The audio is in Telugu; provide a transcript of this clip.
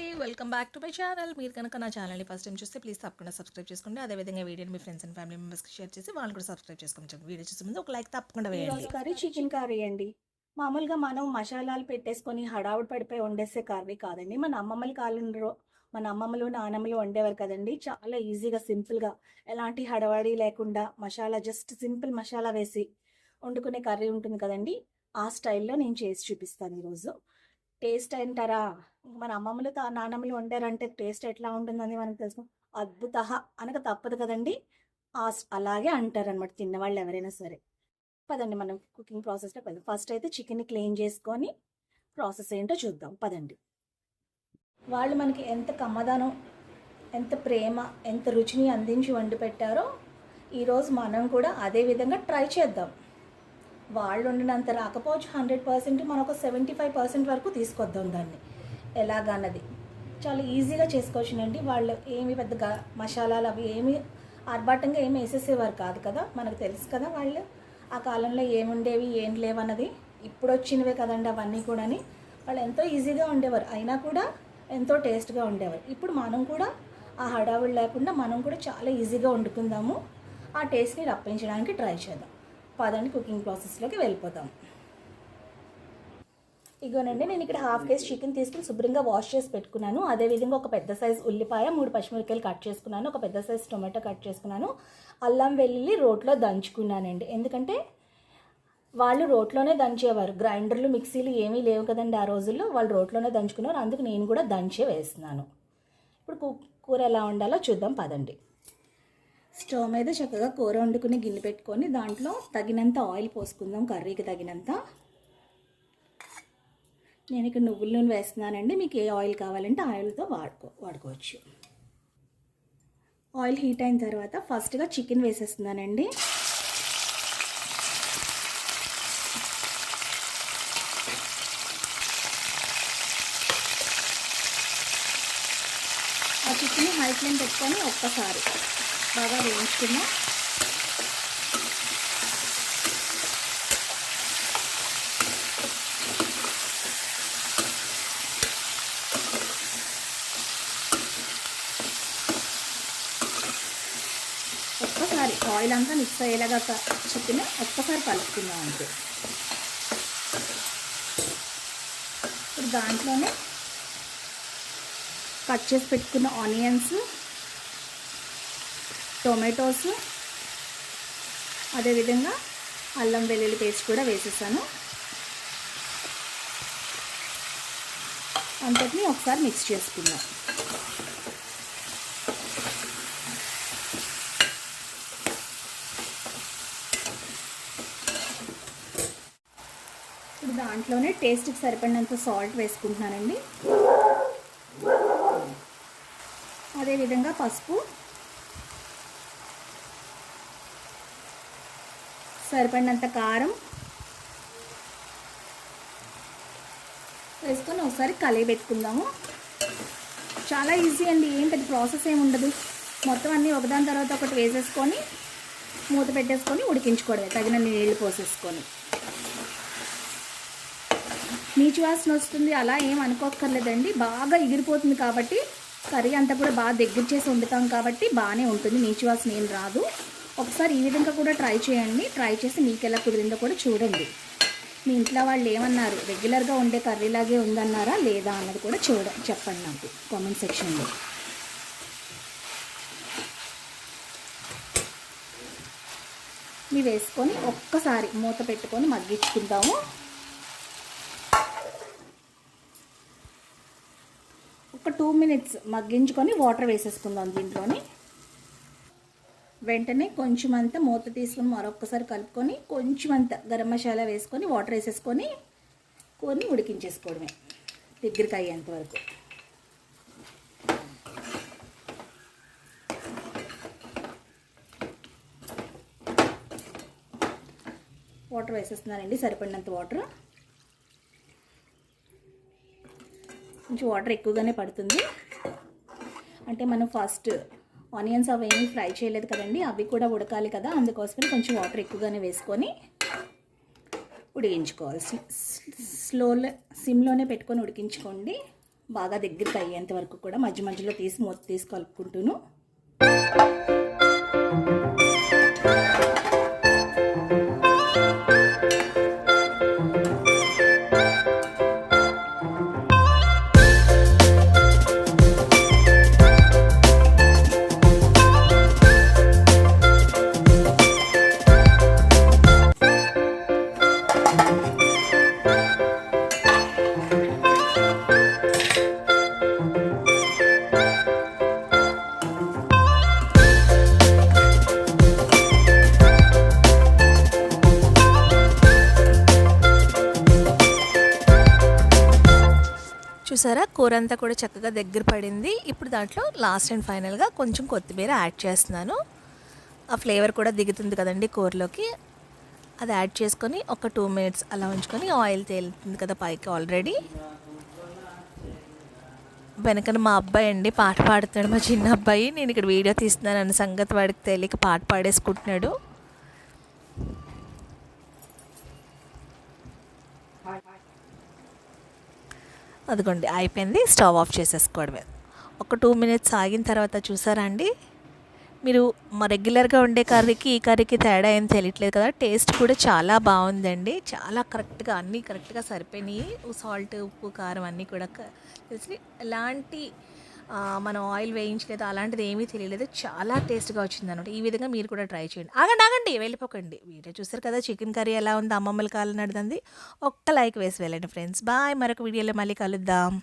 అండి. Welcome back to my channel. మీరు కనుక నా ఛానల్ని ఫస్ట్ టైం చూస్తే ప్లీజ్ తప్పకుండా సబ్స్క్రైబ్ చేసుకోండి. అదేవిధంగా వీడియోని మీ ఫ్రెండ్స్ అండ్ ఫ్యామిలీ మెంబర్స్కి షేర్ చేసి వాళ్ళు కూడా సబ్స్క్రైబ్ చేసుకోండి వీడియో చూసే ముందు ఒక లైక్ తప్పకుండా వేయండి. కర్రీ చికెన్ కర్రీ అండి. మామూలుగా మనం మసాలాలు పెట్టేసుకొని హడావుడి పడిపోయి వండేసే కర్రీ కాదండి. మన అమ్మమ్మల కాలంలో మన అమ్మమ్మలు నానమ్మలు వండేవారు కదండి. చాలా ఈజీగా సింపుల్గా ఎలాంటి హడావడి లేకుండా మసాలా జస్ట్ సింపుల్ మసాలా వేసి వండుకునే కర్రీ ఉంటుంది కదండి. ఆ స్టైల్లో నేను చేసి చూపిస్తాను ఈరోజు టేస్ట్ అంటారా మన అమ్మమ్మలు నాన్నమ్మలు నానమ్మలు వండారంటే టేస్ట్ ఎట్లా ఉంటుందని మనకు తెలుసు. అద్భుత అనక తప్పదు కదండి. అలాగే అంటారనమాట తిన్నవాళ్ళు ఎవరైనా సరే. పదండి మనం కుకింగ్ ప్రాసెస్లో పదండి ఫస్ట్ అయితే చికెన్ని క్లీన్ చేసుకొని ప్రాసెస్ ఏంటో చూద్దాం. పదండి. వాళ్ళు మనకి ఎంత కమ్మదనం ఎంత ప్రేమ ఎంత రుచిని అందించి వండి పెట్టారో ఈరోజు మనం కూడా అదే విధంగా ట్రై చేద్దాం. వాళ్ళు వండినంత రాకపోవచ్చు హండ్రెడ్ పర్సెంట్ మనం ఒక సెవెంటీ ఫైవ్ పర్సెంట్ వరకు తీసుకొద్దాం దాన్ని. ఎలాగన్నది? చాలా ఈజీగా చేసుకోవచ్చునండి. వాళ్ళు ఏమి పెద్దగా మసాలాలు అవి ఏమి ఆర్భాటంగా ఏమి వేసేసేవారు కాదు కదా? మనకు తెలుసు కదా వాళ్ళు. ఆ కాలంలో ఏముండేవి ఏం లేవన్నది. ఇప్పుడు వచ్చినవే కదండి అవన్నీ కూడాని. వాళ్ళు ఎంతో ఈజీగా ఉండేవారు అయినా కూడా ఎంతో టేస్ట్గా ఉండేవారు ఇప్పుడు మనం కూడా ఆ హడావుడు లేకుండా మనం కూడా చాలా ఈజీగా వండుకుందాము. ఆ టేస్ట్ని రప్పించడానికి ట్రై చేద్దాం. పదండి కుకింగ్ ప్రాసెస్లోకి వెళ్ళిపోతాం ఇగోనండి నేను ఇక్కడ హాఫ్ కేజీ చికెన్ తీసుకుని శుభ్రంగా వాష్ చేసి పెట్టుకున్నాను. అదేవిధంగా ఒక పెద్ద సైజ్ ఉల్లిపాయ మూడు పచ్చిమిరకాయలు కట్ చేసుకున్నాను. ఒక పెద్ద సైజ్ టొమాటో కట్ చేసుకున్నాను. అల్లం వెల్లుల్లి రోట్లో దంచుకున్నానండి. ఎందుకంటే వాళ్ళు రోట్లోనే దంచేవారు. గ్రైండర్లు మిక్సీలు ఏమీ లేవు కదండి ఆ రోజుల్లో. వాళ్ళు రోట్లోనే దంచుకున్నారు. అందుకు నేను కూడా దంచే వేస్తున్నాను. ఇప్పుడు కూ- కూర ఎలా ఉండాలో చూద్దాం. పదండి. స్టవ్ మీద చక్కగా కూర వండుకుని గిన్నె పెట్టుకొని దాంట్లో తగినంత ఆయిల్ పోసుకుందాం కర్రీకి తగినంత. నేను ఇక్కడ నువ్వుల నూనె వేస్తున్నానండి. మీకు ఏ ఆయిల్ కావాలంటే ఆయిల్తో వాడుకో వాడుకోవచ్చు. ఆయిల్ హీట్ అయిన తర్వాత ఫస్ట్గా చికెన్ వేసేస్తున్నానండి. ఆ చికెన్ హై ఫ్లేమ్ పెట్టుకొని ఒక్కసారి బాగా వేయించుకుందాం. ఒక్కసారి ఆయిల్ అంతా మిక్స్ అయ్యేలాగా చికెన్ ఒక్కసారి కలుపుకుందాం అంతే. ఇప్పుడు దాంట్లోనే కట్ చేసి పెట్టుకున్న ఆనియన్స్ టొమాటోస్ అదేవిధంగా అల్లం వెల్లుల్లి పేస్ట్ కూడా వేసేసాను. అంతటిని ఒకసారి మిక్స్ చేసుకుందాం. ఇప్పుడు దాంట్లోనే టేస్ట్కి సరిపడినంత సాల్ట్ వేసుకుంటున్నానండి. అదేవిధంగా పసుపు సరిపడినంత కారం వేసుకొని ఒకసారి కలిగి పెట్టుకుందాము. చాలా ఈజీ అండి ఏం పెద్ద ప్రాసెస్ ఏమి ఉండదు. మొత్తం అన్నీ ఒకదాని తర్వాత ఒకటి వేసేసుకొని మూత పెట్టేసుకొని ఉడికించుకోవడమే తగిన నీళ్ళు పోసేసుకొని. నీచు వాసన వస్తుంది అలా ఏం అనుకోక్కర్లేదండి. బాగా ఎగిరిపోతుంది కాబట్టి కర్రీ అంతా కూడా బాగా దగ్గర చేసి వండుతాం కాబట్టి బాగానే ఉంటుంది నీచు వాసన ఏం రాదు. ఒకసారి ఈ విధంగా కూడా ట్రై చేయండి. ట్రై చేసి మీకు ఎలా కుదిరిందో కూడా చూడండి. మీ ఇంట్లో వాళ్ళు ఏమన్నారు? రెగ్యులర్గా ఉండే కర్రీలాగే ఉందన్నారా? లేదా అన్నది కూడా చూడ చెప్పండి నాకు కామెంట్ సెక్షన్లో. ఇవి వేసుకొని ఒక్కసారి మూత పెట్టుకొని మగ్గించుకుందాము. ఒక టూ మినిట్స్ మగ్గించుకొని వాటర్ వేసేసుకుందాం దీంట్లోని. వెంటనే కొంచెం అంత మూత తీసుకొని మరొకసారి కలుపుకొని కొంచెం అంత గరం మసాలా వేసుకొని వాటర్ వేసేసుకొని కొన్ని ఉడికించేసుకోవడమే దగ్గరికి అయ్యేంత వరకు. వాటర్ వేసేస్తున్నానండి సరిపడినంత వాటర్. కొంచెం వాటర్ ఎక్కువగానే పడుతుంది. అంటే మనం ఫస్ట్ ఆనియన్స్ అవి ఏమీ ఫ్రై చేయలేదు కదండి అవి కూడా ఉడకాలి కదా అందుకోసమని కొంచెం వాటర్ ఎక్కువగానే వేసుకొని ఉడికించుకోవాలి స్లోలో సిమ్లోనే పెట్టుకొని ఉడికించుకోండి. బాగా దగ్గరికి అయ్యేంత వరకు కూడా మధ్య మధ్యలో తీసి మూత తీసి కలుపుకుంటూను. చూసారా? కూర అంతా కూడా చక్కగా దగ్గర పడింది. ఇప్పుడు దాంట్లో లాస్ట్ అండ్ ఫైనల్గా కొంచెం కొత్తిమీర యాడ్ చేస్తున్నాను. ఆ ఫ్లేవర్ కూడా దిగుతుంది కదండి కూరలోకి. అది యాడ్ చేసుకొని ఒక టూ మినిట్స్ అలా ఉంచుకొని ఆయిల్ తేలుతుంది కదా పైకి ఆల్రెడీ వెనకన మా అబ్బాయి అండి పాట పాడుతున్నాడు. మా చిన్న అబ్బాయి. నేను ఇక్కడ వీడియో తీస్తున్నాను అన్న సంగతి వాడికి తెలియక పాట పాడేసుకుంటున్నాడు. అదిగోండి అయిపోయింది. స్టవ్ ఆఫ్ చేసేసుకోవడమే. ఒక టూ మినిట్స్ ఆగిన తర్వాత చూసారా అండి? మీరు మా రెగ్యులర్గా ఉండే కర్రీకి ఈ కర్రీకి తేడా ఏం తెలియట్లేదు కదా? టేస్ట్ కూడా చాలా బాగుందండి. చాలా కరెక్ట్గా అన్నీ కరెక్ట్గా సరిపోయినాయి. సాల్ట్ ఉప్పు కారం అన్నీ కూడా తెలిసి ఎలాంటి మనం ఆయిల్ వేయించలేదు అలాంటిది ఏమీ తెలియలేదు. చాలా టేస్ట్గా వచ్చింది అనమాట ఈ విధంగా మీరు కూడా ట్రై చేయండి. ఆగండి ఆగండి వెళ్ళిపోకండి. వీడియో చూసారు కదా చికెన్ కర్రీ ఎలా ఉంది అమ్మమ్మల కాలం నడుదంది. ఒక్క లైక్ వేసి వెళ్ళండి ఫ్రెండ్స్. బాయ్ మరొక వీడియోలో మళ్ళీ కలుద్దాం.